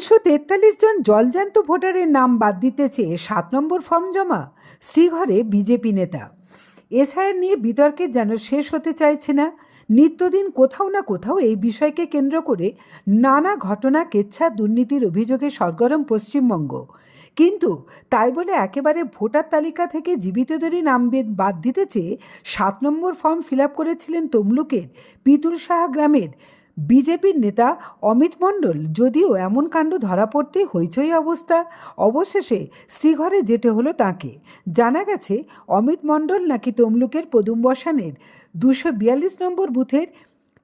তিনশো তেতাল্লিশ জন জলজান্ত ভোটারের নাম বাদ দিতে চেয়ে সাত নম্বর ফর্ম জমা, শ্রীঘরে বিজেপি নেতা। এসআইআর নিয়ে বিতর্কের যেন শেষ হতে চাইছে না, নিত্যদিন কোথাও না কোথাও এই বিষয়কে কেন্দ্র করে নানা ঘটনা, কেচ্ছা, দুর্নীতির অভিযোগে সরগরম পশ্চিমবঙ্গ। কিন্তু তাই বলে একেবারে ভোটার তালিকা থেকে জীবিতদেরই নাম বেদ- দিতে চেয়ে সাত নম্বর ফর্ম ফিল করেছিলেন তমলুকের পিতুল সাহা গ্রামের বিজেপির নেতা অমিত মণ্ডল যদিও এমন কাণ্ড ধরা পড়তে হইচই অবস্থা, অবশেষে শ্রীঘরে যেতে হলো তাকে। জানা গেছে, অমিত মণ্ডল নাকি তমলুকের পদুম্বসানের দুশো বিয়াল্লিশ নম্বর বুথের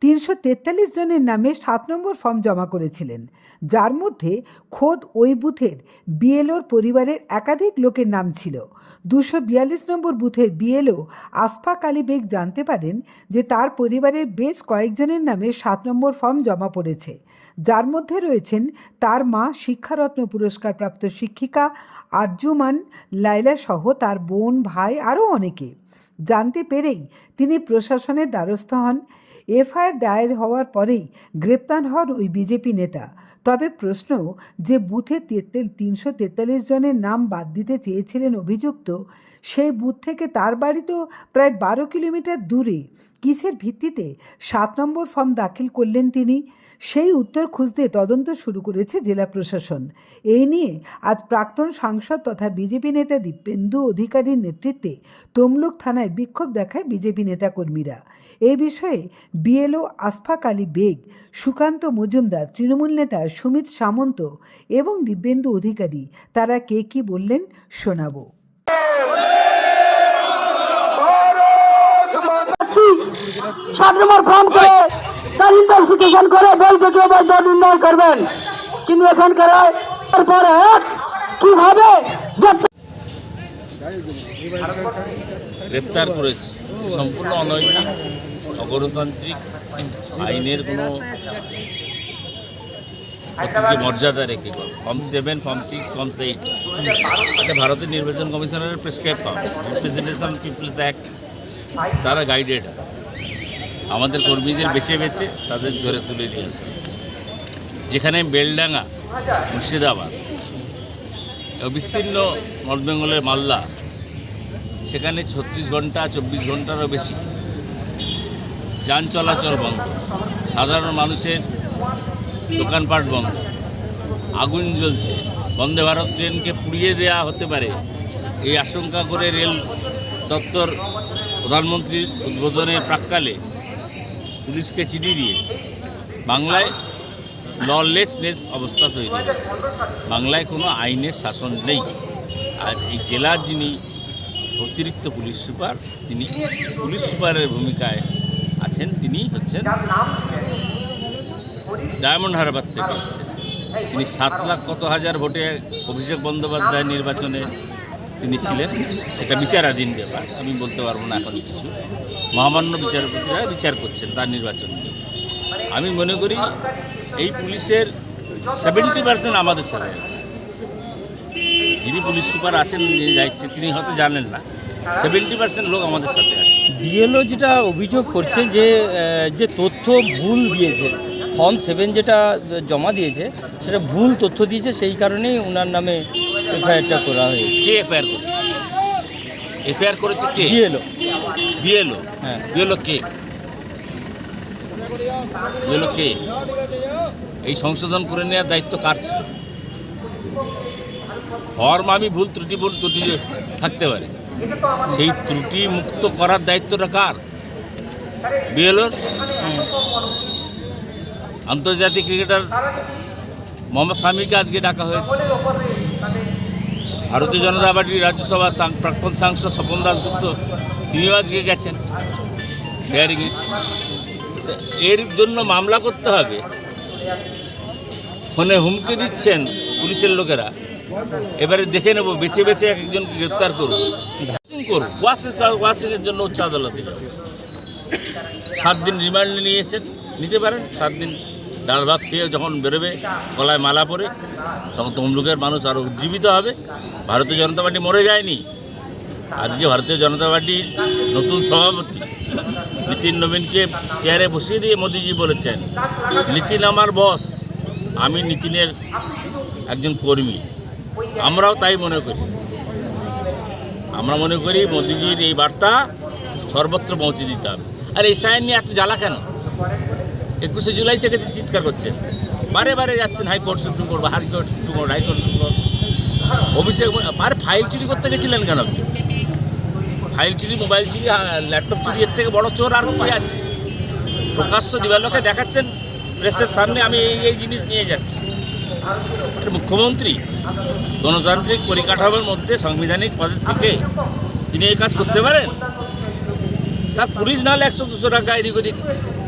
তিনশো তেতাল্লিশ জনের নামে সাত নম্বর ফর্ম জমা করেছিলেন। যার মধ্যে খোদ ওই বুথের বিএলওর পরিবারের একাধিক লোকের নাম ছিল। দুশো বিয়াল্লিশ নম্বর বুথের বিএলও আসফাক আলী বেগ জানতে পারেন যে তার পরিবারের বেশ কয়েকজনের নামে সাত নম্বর ফর্ম জমা পড়েছে। যার মধ্যে রয়েছেন তার মা শিক্ষারত্ন পুরস্কারপ্রাপ্ত শিক্ষিকা আরজুমান লাইলা সহ তার বোন, ভাই আরও অনেকে। জানতে পেরেই তিনি প্রশাসনের দ্বারস্থ হন। এফআইআর দায়ের হওয়ার পরেই গ্রেপ্তার হন ওই বিজেপি নেতা। তবে প্রশ্ন, যে বুথে তেতাল তিনশো তেতাল্লিশ জনের নাম বাদ দিতে চেয়েছিলেন অভিযুক্ত, সেই বুথ থেকে তার বাড়ি তো প্রায় বারো কিলোমিটার দূরে। কিসের ভিত্তিতে সাত নম্বর ফর্ম দাখিল করলেন তিনি? সেই উত্তর খুঁজতে তদন্ত শুরু করেছে জেলা প্রশাসন। এই নিয়ে আজ প্রাক্তন সাংসদ তথা বিজেপি নেতা দীপেন্দু অধিকারীর নেতৃত্বে তমলুক থানায় বিক্ষোভ দেখায় বিজেপি নেতাকর্মীরা। এই বিষয়ে বিএলও আসফাক আলী বেগ, সুকান্ত মজুমদার, তৃণমূল নেতা সুমিত সামন্ত এবং দিব্যেন্দু অধিকারী, তারা কে কি বললেন শোনাবো। সাত নম্বর ফর্ম করে তার ইনভেস্টিগেশন করে বৈধ কে বৈধ নির্ণয় করবেন। কিন্তু এখানকার পরে কীভাবে গ্রেপ্তার করেছে। সম্পূর্ণ অনৈতিক, অগণতান্ত্রিক আইনের কোনো মর্যাদা রেখে form seven, form six form eight এটা ভারতের নির্বাচন কমিশনের prescribe form representation peoples act তারা গাইডেড আমাদের কর্মীদের বেছে বেছে তাদের ধরে তুলে নিয়ে আসা হয়েছে যেখানে বেলডাঙ্গা, মুর্শিদাবাদ বিস্তীর্ণ নর্থ বেঙ্গলের মালদা, সেখানে ছত্রিশ ঘণ্টা, চব্বিশ ঘন্টারও বেশি যান চলাচল বন্ধ। সাধারণ মানুষের দোকানপাট বন্ধ। আগুন জ্বলছে। বন্দে ভারত ট্রেনকে পুড়িয়ে দেওয়া হতে পারে। এই আশঙ্কা করে রেল দপ্তর প্রধানমন্ত্রীর উদ্বোধনের প্রাককালে পুলিশকে চিঠি দিয়েছে। বাংলায় ললেসনেস অবস্থা তৈরি হয়েছে। বাংলায় কোনো আইনের শাসন নেই। আর এই জেলার যিনি অতিরিক্ত পুলিশ সুপার, তিনি পুলিশ সুপারের ভূমিকায় আছেন, তিনি হচ্ছেন ডায়মন্ড হারবার থেকে এসেছেন। তিনি সাত লাখ কত হাজার ভোটে অভিষেক বন্দ্যোপাধ্যায় নির্বাচনে তিনি ছিলেন, সেটা বিচারাধীন ব্যাপার, আমি বলতে পারব না এখন কিছু। মহামান্য বিচারপতিরা বিচার করছেন তার নির্বাচন নিয়ে। আমি মনে করি এই পুলিশের সেভেন্টি পার্সেন্ট আমাদের সাথে আছে। যিনি পুলিশ সুপার আছেন যে দায়িত্বে, তিনি হয়তো জানেন না সেভেন্টি পার্সেন্ট লোক আমাদের সাথে আছে। বিএলও যেটা অভিযোগ করছে যে যে তথ্য ভুল দিয়েছে ফর্ম সেভেন যেটা জমা দিয়েছে, সেটা ভুল তথ্য দিয়েছে, সেই কারণেই ওনার নামে এফআইআরটা করা হয়েছে। কে এফআইআর করেছে? এফআইআর করেছে কে? বিএলও। বিএলও? হ্যাঁ। বিএলও কে? বিএলও কে? এই সংশোধন করে নেওয়ার দায়িত্ব কার ছিল? ফর্ম আমি ভুল ত্রুটি ভুল ত্রুটি থাকতে পারে। সেই ত্রুটি মুক্ত করার দায়িত্বটা কার? বিএলওর? আন্তর্জাতিক ক্রিকেটার মোহাম্মদ শামিকে আজকে ডাকা হয়েছে। ভারতীয় জনতা পার্টির রাজ্যসভা সাং- প্রাক্তন সাংসদ স্বপন দাসগুপ্ত তিনিও আজকে গেছেন হিয়ারিংয়ে এর জন্য মামলা করতে হবে। ফোনে হুমকি দিচ্ছেন পুলিশের লোকেরা। এবারে দেখে নেব, বেছে বেছে এক একজনকে গ্রেপ্তার করব ওয়াশিং করব ওয়াশিং ওয়াশিংয়ের জন্য উচ্চ আদালতে। সাত দিন রিমান্ড নিয়েছেন। নিতে পারেন, সাত দিন ডাল ভাত খেয়ে যখন বেরোবে, গলায় মালা পরে, তখন তমলুকের মানুষ আরও উজ্জীবিত হবে। ভারতীয় জনতা পার্টি মরে যায়নি। আজকে ভারতীয় জনতা পার্টির নতুন সভাপতি। নীতিন নবীনকে চেয়ারে বসিয়ে দিয়ে মোদিজি বলেছেন, নীতিন আমার বস আমি নীতিনের একজন কর্মী। আমরাও তাই মনে করি। আমরা মনে করি মোদিজির এই বার্তা সর্বত্র পৌঁছে দিতে হবে। আর এই সাইন নিয়ে এত জ্বালা কেন? একুশে জুলাই থেকে তো চিৎকার করছেন। বারে বারে যাচ্ছেন হাইকোর্ট, সুপ্রিম কোর্ট বা high court, supreme court, high court, supreme court. অফিসে আর ফাইল চুরি করতে গেছিলেন কেন? ফাইল চুরি, মোবাইল চুরি ল্যাপটপ চুরি, এর থেকে বড় চোর আর কি আছে? প্রকাশ্য দিবালোকে দেখাচ্ছেন, প্রেসের সামনে আমি এই এই জিনিস নিয়ে যাচ্ছি। মুখ্যমন্ত্রী, গণতান্ত্রিক পরিকাঠামোর মধ্যে সাংবিধানিক পদে থেকে তিনি এই কাজ করতে পারেন? তার পুলিশ নাহলে একশো, দুশো টাকা এদিক ওদিক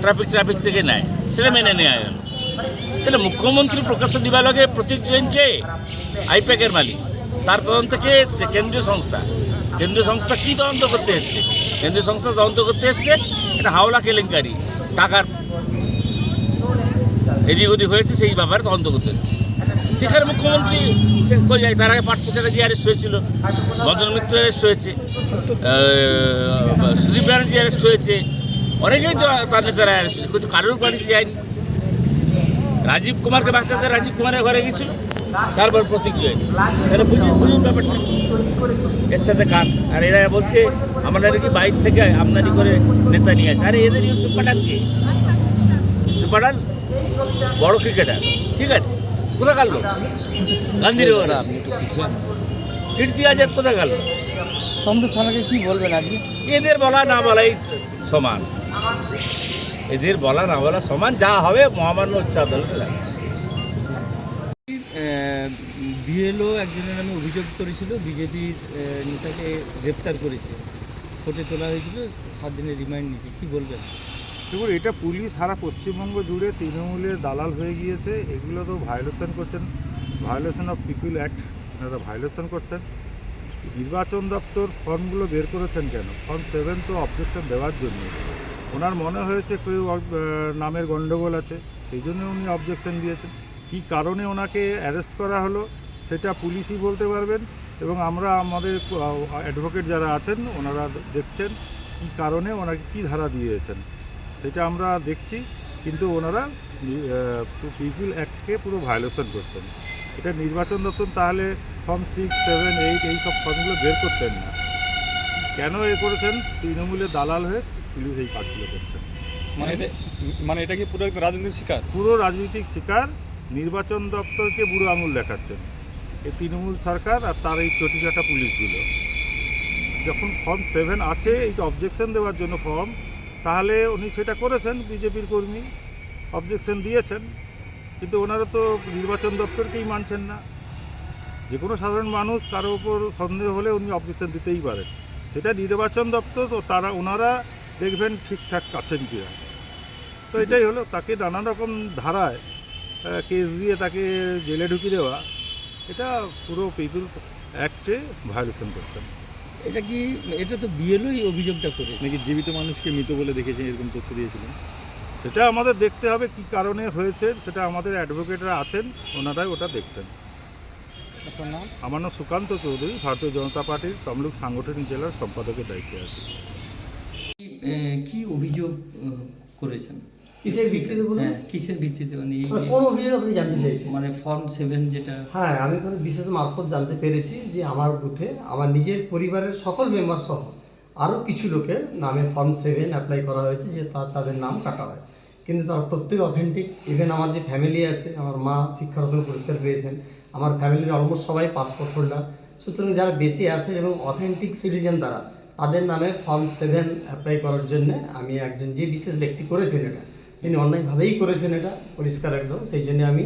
ট্রাফিক ট্রাফিক থেকে নেয়, সেটা মেনে নেওয়া গেল তাহলে মুখ্যমন্ত্রী প্রকাশ্য দিবালকে প্রতীক জৈনকে আইপ্যাকের মালিক। তার তদন্ত কে এসছে? কেন্দ্রীয় সংস্থা। কেন্দ্রীয় সংস্থা কি তদন্ত করতে এসছে? কেন্দ্রীয় সংস্থা তদন্ত করতে এসছে, এটা হাওলা কেলেঙ্কারি, টাকার এদিক ওদিক হয়েছে, সেই ব্যাপারে তদন্ত করতে এসছে। সেখানে মুখ্যমন্ত্রী কই যায় তার আগে পার্থ চ্যাটার্জি অ্যারেস্ট হয়েছিল বন্দন মিত্র অ্যারেস্ট হয়েছে সুদীপ ব্যানার্জি অ্যারেস্ট হয়েছে অনেকেই তার নেতারা অ্যারেস্ট কিন্তু কারোর বাড়িতে যায়নি। রাজীব কুমারকে বাঁচাতে রাজীব কুমারের ঘরে গেছিল তারপর প্রতীক জৈন তাহলে বুঝুন বুঝুন ব্যাপারটা এর সাথে কান আর এরা বলছে, আমরা নাকি বাইক থেকে আমদানি করে নেতা নিয়ে আসে। আরে, এদের ইউসুফ পাঠান কে? ইউসুফ পাঠান? বড় ক্রিকেটার। ঠিক আছে কোথা গেল গান্ধীর কীর্তি আজাদ কোথা গেল তমলুক থানাকে কি বলবেন আজকে? এদের বলা না বলাই সমান। এদের বলা না বলা সমান যা হবে মহামান্য উচ্চ আদালতে বিএলও একজনের নামে অভিযোগ করেছিল বিজেপির নেতাকে গ্রেপ্তার করেছে। কোর্টে তোলা হয়েছিল সাত দিনের রিমাইন্ড নিয়েছে। কি বলবেন? দেখুন এটা পুলিশ সারা পশ্চিমবঙ্গ জুড়ে তৃণমূলের দালাল হয়ে গিয়েছে। এগুলো তো ভায়োলেশন করছেন। ভায়োলেশন অফ পিপুল অ্যাক্ট এনারা ভায়োলেশন করছেন। নির্বাচন দপ্তর ফর্মগুলো বের করেছেন কেন? ফর্ম সেভেন তো অবজেকশন দেওয়ার জন্য। ওনার মনে হয়েছে কেউ নামের গণ্ডগোল আছে, সেই জন্য উনি অবজেকশন দিয়েছেন। কী কারণে ওনাকে অ্যারেস্ট করা হলো, সেটা পুলিশই বলতে পারবেন এবং আমরা আমাদের অ্যাডভোকেট যারা আছেন, ওনারা দেখছেন কী কারণে ওনাকে কী ধারা দিয়েছেন। সেটা আমরা দেখছি, কিন্তু ওনারা পিপুল অ্যাক্টকে পুরো ভায়োলেশন করছেন। এটা নির্বাচন দপ্তর তাহলে ফর্ম সিক্স সেভেন এইট এই সব ফর্মগুলো বের করতেন না। কেন এ করেছেন? তৃণমূলের দালাল হয়ে পুলিশ এই কাজগুলো করছেন। মানে এটা মানে এটা কি পুরো রাজনৈতিক শিকার? পুরো রাজনৈতিক শিকার নির্বাচন দপ্তরকে বুড়ো আঙুল দেখাচ্ছেন। এই তৃণমূল সরকার আর তার এই চটিচাটা পুলিশগুলো। যখন ফর্ম সেভেন আছে এই অবজেকশন দেওয়ার জন্য ফর্ম তাহলে উনি সেটা করেছেন বিজেপির কর্মী। অবজেকশন দিয়েছেন। কিন্তু ওনারা তো নির্বাচন দপ্তরকেই মানছেন না। যে কোনো সাধারণ মানুষ কারও উপর সন্দেহ হলে উনি অবজেকশন দিতেই পারেন। সেটা নির্বাচন দপ্তর তো তারা ওনারা দেখবেন ঠিকঠাক আছেন কিনা। তো এটাই হলো তাকে নানান রকম ধারায় কেস দিয়ে তাকে জেলে ঢুকিয়ে দেওয়া এটা পুরো পিপুল অ্যাক্টে ভায়োলেশন করছেন এটা কি এটা তো বিএলওই অভিযোগটা করে। নাকি জীবিত মানুষকে মৃত বলে দেখেছেন এরকম তথ্য দিয়েছিলেন? সেটা আমাদের দেখতে হবে কি কারণে হয়েছে সেটা আমাদের অ্যাডভোকেটরা আছেন ওনারাই ওটা দেখছেন। আপনার নাম? আমার নাম সুকান্ত চৌধুরী ভারতীয় জনতা পার্টির তমলুক সাংগঠনিক জেলার সম্পাদকের দায়িত্বে আছি। কি অভিযোগ করেছেন? কিসের ভিত্তিতে বলুন? হ্যাঁ কিসের ভিত্তিতে? মানে কোন অভিযোগ আপনি জানতে চাইছেন? মানে ফর্ম সেভেন যেটা হ্যাঁ আমি কোনো বিশেষ মারফত জানতে পেরেছি যে আমার বুথে আমার নিজের পরিবারের সকল মেম্বার সহ আরও কিছু লোকের নামে ফর্ম সেভেন অ্যাপ্লাই করা হয়েছে যে তার তাদের নাম কাটা হয়। কিন্তু তার প্রত্যেক অথেন্টিক ইভেন আমার যে ফ্যামিলি আছে আমার মা শিক্ষারত্ন পুরস্কার পেয়েছেন আমার ফ্যামিলির অলমোস্ট সবাই পাসপোর্ট হোল্ডার সুতরাং যারা বেঁচে আছেন এবং অথেন্টিক সিটিজেন তারা তাদের নামে ফর্ম সেভেন অ্যাপ্লাই করার জন্য আমি একজন যে বিশেষ ব্যক্তি করেছেন এটা তিনি অন্যায়ভাবেই করেছেন এটা পরিষ্কার একদম সেই জন্য আমি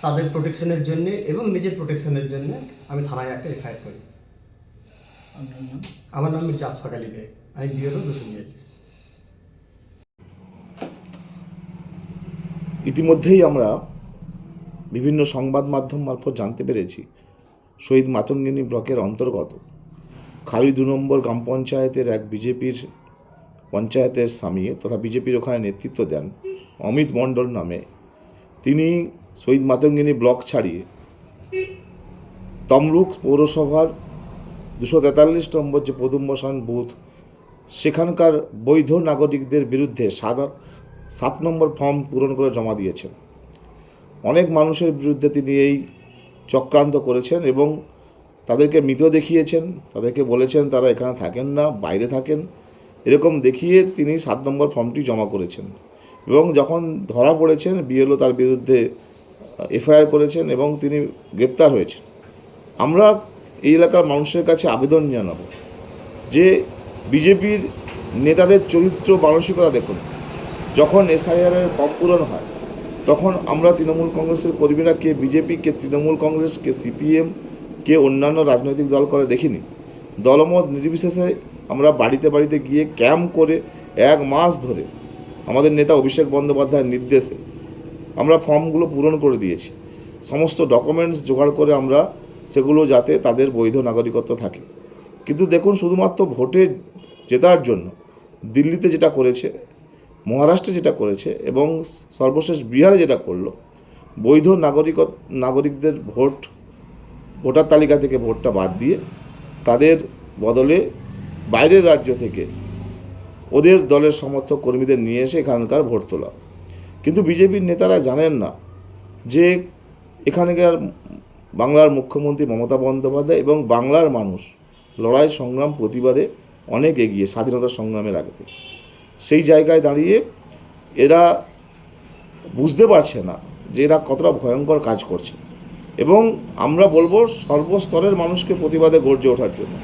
তাদের প্রোটেকশনের জন্য এবং নিজের প্রোটেকশনের জন্য আমি থানায় একটা এফআইআর করি। আমার নাম মির্জা আশফাক আলী বেগ আমি বিএলও দুশো বিয়াল্লিশ ইতিমধ্যেই আমরা বিভিন্ন সংবাদ মাধ্যম মারফত জানতে পেরেছি শহীদ মাতঙ্গিনী ব্লকের অন্তর্গত। খালি দু নম্বর গ্রাম পঞ্চায়েতের এক বিজেপির পঞ্চায়েতের স্বামী তথা বিজেপির ওখানে নেতৃত্ব দেন অমিত মণ্ডল নামে। তিনি শহীদ মাতঙ্গিনী ব্লক ছাড়িয়ে তমলুক পৌরসভার দুশো তেতাল্লিশ নম্বর যে পদুম্বসান বুথ, সেখানকার বৈধ নাগরিকদের বিরুদ্ধে সাদা সাত নম্বর ফর্ম পূরণ করে জমা দিয়েছেন। অনেক মানুষের বিরুদ্ধে তিনি এই চক্রান্ত করেছেন এবং তাদেরকে মৃত দেখিয়েছেন, তাদেরকে বলেছেন তারা এখানে থাকেন না, বাইরে থাকেন। এরকম দেখিয়ে তিনি সাত নম্বর ফর্মটি জমা করেছেন এবং যখন ধরা পড়েছেন, বিএলও তার বিরুদ্ধে এফআইআর করেছেন এবং তিনি গ্রেপ্তার হয়েছেন। আমরা এই এলাকার মানুষের কাছে আবেদন জানাব যে বিজেপির নেতাদের চরিত্র, মানসিকতা দেখুন। যখন এসআইআরের ফর্ম পূরণ হয়, তখন আমরা তৃণমূল কংগ্রেসের কর্মীরা কে বিজেপি, কে তৃণমূল কংগ্রেস, কে সিপিএম, কে অন্যান্য রাজনৈতিক দল করে দেখিনি। দলমত নির্বিশেষে আমরা বাড়িতে বাড়িতে গিয়ে ক্যাম্প করে এক মাস ধরে আমাদের নেতা অভিষেক বন্দ্যোপাধ্যায়ের নির্দেশে আমরা ফর্মগুলো পূরণ করে দিয়েছি। সমস্ত ডকুমেন্টস জোগাড় করে আমরা সেগুলো যাতে তাদের বৈধ নাগরিকত্ব থাকে। কিন্তু দেখুন, শুধুমাত্র ভোটে জেতার জন্য দিল্লিতে যেটা করেছে মহারাষ্ট্রে যেটা করেছে এবং সর্বশেষ বিহারে যেটা করল, বৈধ নাগরিক, নাগরিকদের ভোট, ভোটার তালিকা থেকে ভোটটা বাদ দিয়ে তাদের বদলে বাইরের রাজ্য থেকে ওদের দলের সমর্থক কর্মীদের নিয়ে এসে এখানকার ভোট তোলা কিন্তু বিজেপির নেতারা জানেন না যে এখানকার বাংলার মুখ্যমন্ত্রী মমতা বন্দ্যোপাধ্যায় এবং বাংলার মানুষ লড়াই, সংগ্রাম, প্রতিবাদে অনেক এগিয়ে, স্বাধীনতা সংগ্রামের আগে। সেই জায়গায় দাঁড়িয়ে এরা বুঝতে পারছে না যে এরা কতটা ভয়ঙ্কর কাজ করছে। এবং আমরা বলব সর্বস্তরের মানুষকে প্রতিবাদে গর্জে ওঠার জন্য।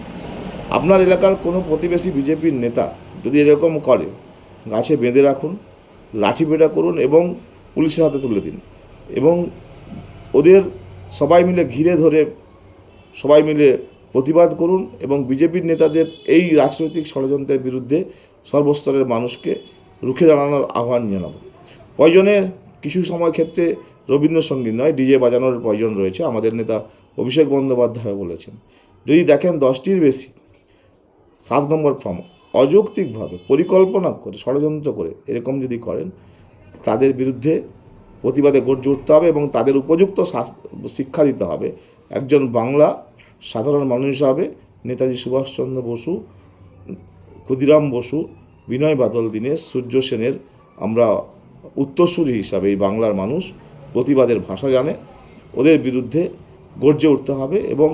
আপনার এলাকার কোনো প্রতিবেশী বিজেপির নেতা যদি এরকম করে, গাছে বেঁধে রাখুন, লাঠি পেটা করুন এবং পুলিশের হাতে তুলে দিন এবং ওদের সবাই মিলে ঘিরে ধরে সবাই মিলে প্রতিবাদ করুন এবং বিজেপির নেতাদের এই রাজনৈতিক ষড়যন্ত্রের বিরুদ্ধে সর্বস্তরের মানুষকে রুখে দাঁড়ানোর আহ্বান জানাব প্রয়োজনের কিছু সময় ক্ষেত্রে রবীন্দ্রসঙ্গীত নয়, ডিজে বাজানোর প্রয়োজন রয়েছে, আমাদের নেতা অভিষেক বন্দ্যোপাধ্যায় বলেছেন। যদি দেখেন দশটির বেশি, সাত নম্বর ফর্ম, অযৌক্তিকভাবে পরিকল্পনা করে, ষড়যন্ত্র করে এরকম যদি করেন, তাদের বিরুদ্ধে প্রতিবাদে গর্জে উঠতে হবে এবং তাদের উপযুক্ত শিক্ষা দিতে হবে। একজন বাংলা সাধারণ মানুষ হিসাবে নেতাজি সুভাষচন্দ্র বসু, ক্ষুদিরাম বসু বিনয় বাদল দীনেশ, সূর্য সেনের আমরা উত্তরসূরি হিসাবে এই বাংলার মানুষ, প্রতিবাদের ভাষা জানে। ওদের বিরুদ্ধে গর্জে উঠতে হবে এবং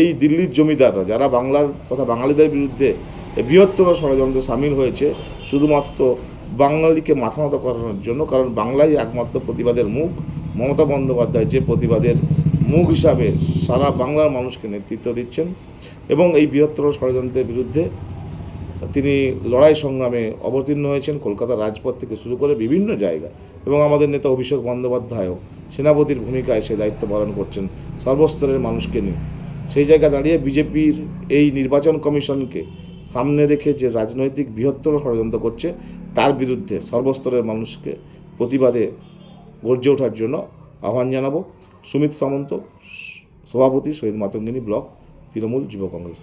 এই দিল্লির জমিদাররা যারা বাংলার তথা বাঙালিদের বিরুদ্ধে বৃহত্তর ষড়যন্ত্রে সামিল হয়েছে, শুধুমাত্র বাঙালিকে মাথা নত করানোর জন্য, কারণ বাংলাই একমাত্র প্রতিবাদের মুখ। মমতা বন্দ্যোপাধ্যায় যে প্রতিবাদের মুখ হিসাবে সারা বাংলার মানুষকে নেতৃত্ব দিচ্ছেন এবং এই বৃহত্তর ষড়যন্ত্রের বিরুদ্ধে তিনি লড়াই সংগ্রামে অবতীর্ণ হয়েছেন, কলকাতা রাজপথ থেকে শুরু করে বিভিন্ন জায়গা। এবং আমাদের নেতা অভিষেক বন্দ্যোপাধ্যায়ও সেনাপতির ভূমিকায় সে দায়িত্ব পালন করছেন সর্বস্তরের মানুষকে নিয়ে। সেই জায়গায় দাঁড়িয়ে বিজেপির এই নির্বাচন কমিশনকে সামনে রেখে যে রাজনৈতিক বৃহত্তর ষড়যন্ত্র করছে, তার বিরুদ্ধে সর্বস্তরের মানুষকে প্রতিবাদে গর্জে ওঠার জন্য আহ্বান জানাব। সুমিত সামন্ত, সভাপতি শহীদ মাতঙ্গিনী ব্লক, তৃণমূল যুব কংগ্রেস।